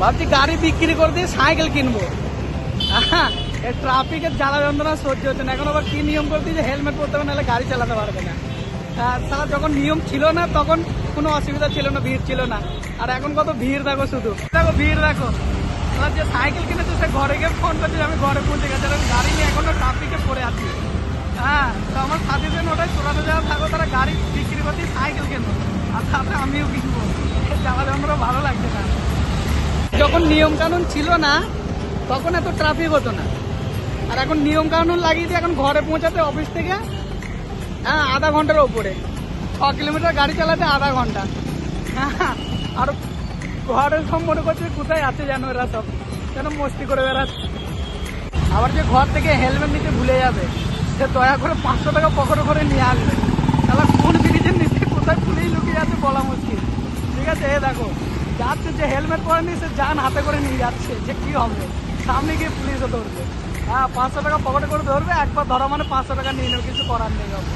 ভাবছি গাড়ি বিক্রি করে দিয়ে সাইকেল কিনবো। ট্রাফিকের জ্বালা যন্ত্রণা সহ্য হচ্ছে না। এখন আবার কি নিয়ম করে দিয়েছে হেলমেট পরতে হবে, নাহলে গাড়ি চালাতে পারবে না। তারা যখন নিয়ম ছিল না, তখন কোনো অসুবিধা ছিল না, ভিড় ছিল না। আর এখন কত ভিড় দেখো শুধু। দেখো, ভিড় দেখো। এবার যে সাইকেল কিনেছে, সে ঘরে গিয়ে ফোন করছে আমি ঘরে পৌঁছে গেছি। আর গাড়ি নিয়ে এখনও ট্রাফিকে পড়ে আছি। হ্যাঁ তো আমার সাথীদের ওটাই চোরাতে যাওয়া থাকো তারা গাড়ি বিক্রি করতে সাইকেল কেনো আর সাথে আমিও কিনবো জ্বালা যন্ত্রণা ভালো লাগছে না যখন নিয়ম কানুন ছিল না, তখন এত ট্রাফিক হতো না। আর এখন নিয়ম কানুন লাগিয়ে দিয়ে এখন ঘরে পৌঁছাতে অফিস থেকে হ্যাঁ আধা ঘণ্টার ওপরে। ছ কিলোমিটার গাড়ি চালাতে আধা ঘণ্টা। হ্যাঁ আর ঘরের সব মনে করছে কোথায় আছে যেন এরা সব, যেন মস্তি করে বেড়াচ্ছে আবার যে ঘর থেকে হেলমেট নিতে ভুলে যাবে, সে দয়া করে পাঁচশো টাকা পকেটে করে নিয়ে আসবে। তাহলে কোন ব্রিজের নিচে কোথায় পুলিশ লুকিয়ে আছে বলা মুশকিল। ঠিক আছে, এ দেখো। যাচ্ছে যে হেলমেট পরেনি সে যান হাতে করে নিয়ে যাচ্ছে। যে কি হবে? সামনে গিয়ে পুলিশও ধরবে। হ্যাঁ পাঁচশো টাকা পকেটে করে ধরবে, একবার ধরা মানে পাঁচশো টাকা নিয়ে নেবে, কিছু করার নেই হবে